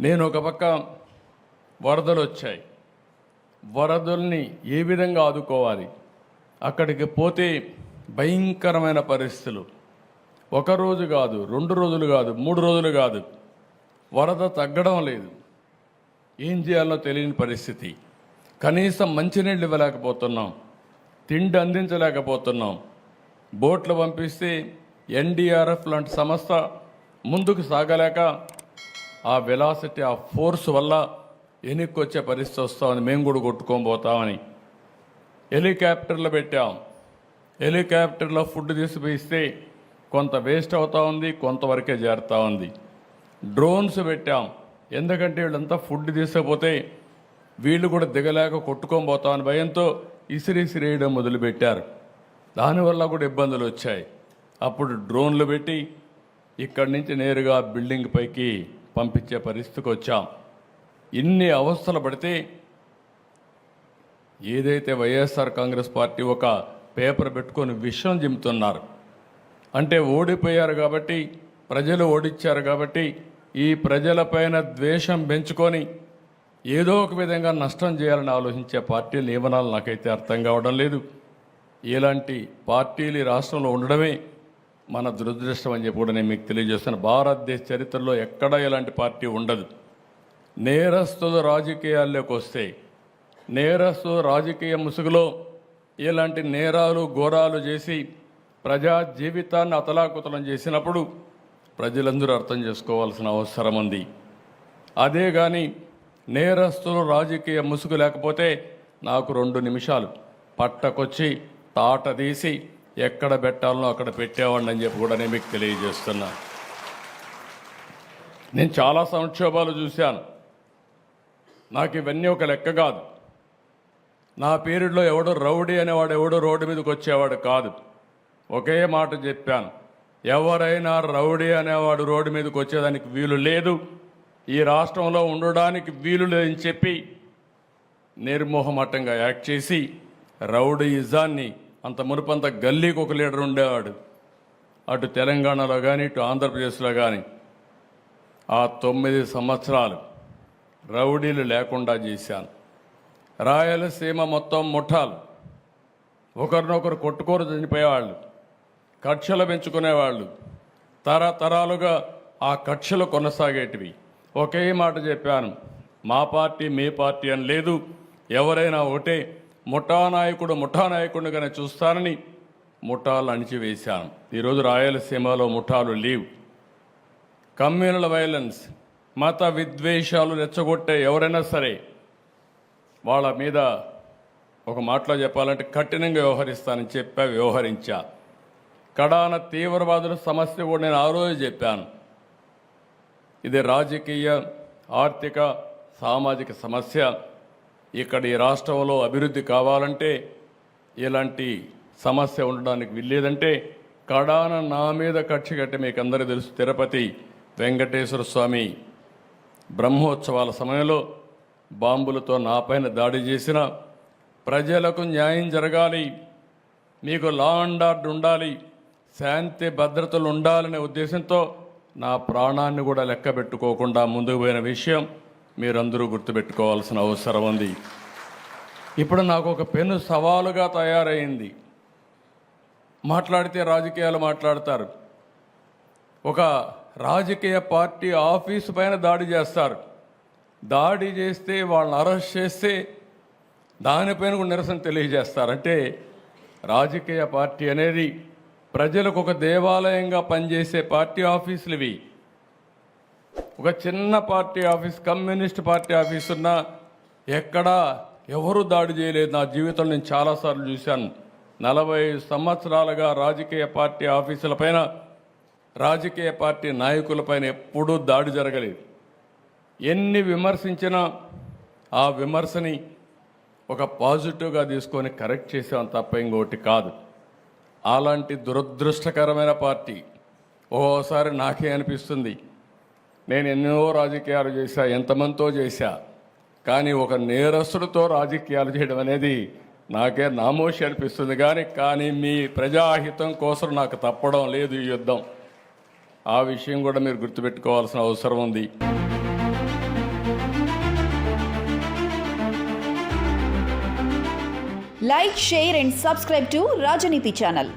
నేను ఒక పక్క వరదలు వచ్చాయి. వరదల్ని ఏ విధంగా ఆదుకోవాలి? అక్కడికి పోతే భయంకరమైన పరిస్థితులు. ఒక రోజు కాదు రెండు రోజులు కాదు మూడు రోజులు కాదు. వరద తగ్గడం లేదు. ఏం చేయాలో తెలియని పరిస్థితి. కనీసం మంచినీళ్ళు ఇవ్వలేకపోతున్నాం. తిండి అందించలేకపోతున్నాం. బోట్లు పంపిస్తే ఎన్డీఆర్ఎఫ్ లాంటి సంస్థ ముందుకు సాగలేక ఆ వెలాసిటీ ఆ ఫోర్స్ వల్ల వెనక్కి వచ్చే పరిస్థితి వస్తామని మేము కూడా కొట్టుకొని పోతామని. హెలికాప్టర్లు పెట్టాం. హెలికాప్టర్లో ఫుడ్ తీసుకుపోయిస్తే కొంత వేస్ట్ అవుతూ ఉంది కొంతవరకే చేరుతూ ఉంది. డ్రోన్స్ పెట్టాం. ఎందుకంటే వీళ్ళంతా ఫుడ్ తీసుకపోతే వీళ్ళు కూడా దిగలేక కొట్టుకొని పోతామని భయంతో ఇసిరి ఇసిరేయడం మొదలుపెట్టారు. దానివల్ల కూడా ఇబ్బందులు వచ్చాయి. అప్పుడు డ్రోన్లు పెట్టి ఇక్కడి నుంచి నేరుగా బిల్డింగ్ పైకి పంపించే పరిస్థితికి వచ్చాం. ఇన్ని అవస్థలు పడితే ఏదైతే వైఎస్ఆర్ కాంగ్రెస్ పార్టీ ఒక పేపర్ పెట్టుకొని విషయం జిమ్ముతున్నారు అంటే ఓడిపోయారు కాబట్టి ప్రజలు ఓడిచ్చారు కాబట్టి ఈ ప్రజలపైన ద్వేషం పెంచుకొని ఏదో ఒక విధంగా నష్టం చేయాలని ఆలోచించే పార్టీల నియమనాలు నాకైతే అర్థం కావడం లేదు. ఇలాంటి పార్టీలు ఈ రాష్ట్రంలో ఉండడమే మన దురదృష్టం అని చెప్పి కూడా నేను మీకు తెలియజేస్తాను. భారతదేశ చరిత్రలో ఎక్కడ ఇలాంటి పార్టీ ఉండదు. నేరస్తులు రాజకీయాల్లోకి వస్తే నేరస్తు రాజకీయ ముసుగులో ఇలాంటి నేరాలు ఘోరాలు చేసి ప్రజా జీవితాన్ని అతలాకుతలం చేసినప్పుడు ప్రజలందరూ అర్థం చేసుకోవాల్సిన అవసరం ఉంది. అదే కానీ నేరస్తులు రాజకీయ ముసుగు లేకపోతే నాకు రెండు నిమిషాలు. పట్టకొచ్చి తాట తీసి ఎక్కడ పెట్టాలనో అక్కడ పెట్టేవాడిని అని చెప్పి కూడా నేను మీకు తెలియజేస్తున్నా. నేను చాలా సంక్షోభాలు చూశాను. నాకు ఇవన్నీ ఒక లెక్క కాదు. నా పీరియడ్లో ఎవడు రౌడీ అనేవాడు ఎవడు రోడ్డు మీదకి వచ్చేవాడు కాదు. ఒకే మాట చెప్పాను. ఎవరైనా రౌడీ అనేవాడు రోడ్డు మీదకి వచ్చేదానికి వీలు లేదు. ఈ రాష్ట్రంలో ఉండడానికి వీలు లేదని చెప్పి నిర్మోహమట్టంగా యాక్ట్ చేసి రౌడీయిజాన్ని అంత మునుపంత గల్లీకి ఒక లీడర్ ఉండేవాడు. అటు తెలంగాణలో కానీ ఇటు ఆంధ్రప్రదేశ్లో కానీ ఆ తొమ్మిది సంవత్సరాలు రౌడీలు లేకుండా చేశాను. రాయలసీమ మొత్తం ముఠాలు. ఒకరినొకరు కొట్టుకోరు చనిపోయేవాళ్ళు. కక్షలు పెంచుకునేవాళ్ళు. తరతరాలుగా ఆ కక్షలు కొనసాగేటివి. ఒకే మాట చెప్పాను. మా పార్టీ మీ పార్టీ అని లేదు. ఎవరైనా ఒకటే ముఠా నాయకుడు ముఠా నాయకుడిగానే చూస్తానని ముఠాలు అణిచివేశాను. ఈరోజు రాయలసీమలో ముఠాలు లేవు. కమ్యూనల్ వైలెన్స్ మత విద్వేషాలు రెచ్చగొట్టే ఎవరైనా సరే వాళ్ళ మీద ఒక మాటలో చెప్పాలంటే కఠినంగా వ్యవహరిస్తానని చెప్పా వ్యవహరించా. కడాన తీవ్రవాదుల సమస్య కూడా నేను ఆ రోజు చెప్పాను. ఇది రాజకీయ ఆర్థిక సామాజిక సమస్య. ఇక్కడ ఈ రాష్ట్రంలో అభివృద్ధి కావాలంటే ఇలాంటి సమస్య ఉండడానికి వీల్లేదంటే కడాన నా మీద కక్ష కట్టి మీకు అందరూ తెలుసు తిరుపతి వెంకటేశ్వర స్వామి బ్రహ్మోత్సవాల సమయంలో బాంబులతో నాపైన దాడి చేసిన ప్రజలకు న్యాయం జరగాలి మీకు లా అండ్ ఆర్డర్ ఉండాలి శాంతి భద్రతలు ఉండాలనే ఉద్దేశంతో నా ప్రాణాన్ని కూడా లెక్క పెట్టుకోకుండా ముందుకు పోయిన విషయం మీరందరూ గుర్తుపెట్టుకోవాల్సిన అవసరం ఉంది. ఇప్పుడు నాకు ఒక పెను సవాలుగా తయారైంది. మాట్లాడితే రాజకీయాలు మాట్లాడతారు. ఒక రాజకీయ పార్టీ ఆఫీసు పైన దాడి చేస్తారు. దాడి చేస్తే వాళ్ళని అరెస్ట్ చేస్తే దానిపైన కూడా నిరసన తెలియజేస్తారు. అంటే రాజకీయ పార్టీ అనేది ప్రజలకు ఒక దేవాలయంగా పనిచేసే పార్టీ ఆఫీసులు ఇవి. ఒక చిన్న party office communist party office ఉన్నా ఎక్కడా ఎవరు దాడి చేయలేదు. నా జీవితంలో నేను చాలాసార్లు చూశాను. నలభై సంవత్సరాలుగా రాజకీయ పార్టీ ఆఫీసులపైన రాజకీయ పార్టీ నాయకులపైన ఎప్పుడూ దాడి జరగలేదు. ఎన్ని విమర్శించినా ఆ విమర్శని ఒక పాజిటివ్గా తీసుకొని కరెక్ట్ చేసాం తప్ప ఇంకోటి కాదు. అలాంటి దురదృష్టకరమైన పార్టీ ఓసారి నాకే అనిపిస్తుంది. నేను ఎన్నో రాజకీయాలు చేశా ఎంతమందితో చేశా కానీ ఒక నేరస్తుడితో రాజకీయాలు చేయడం అనేది నాకే నామోషి అనిపిస్తుంది. కానీ కానీ మీ ప్రజాహితం కోసం నాకు తప్పడం లేదు ఈ యుద్ధం. ఆ విషయం కూడా మీరు గుర్తుపెట్టుకోవాల్సిన అవసరం ఉంది. Like share and subscribe to Rajaneeti channel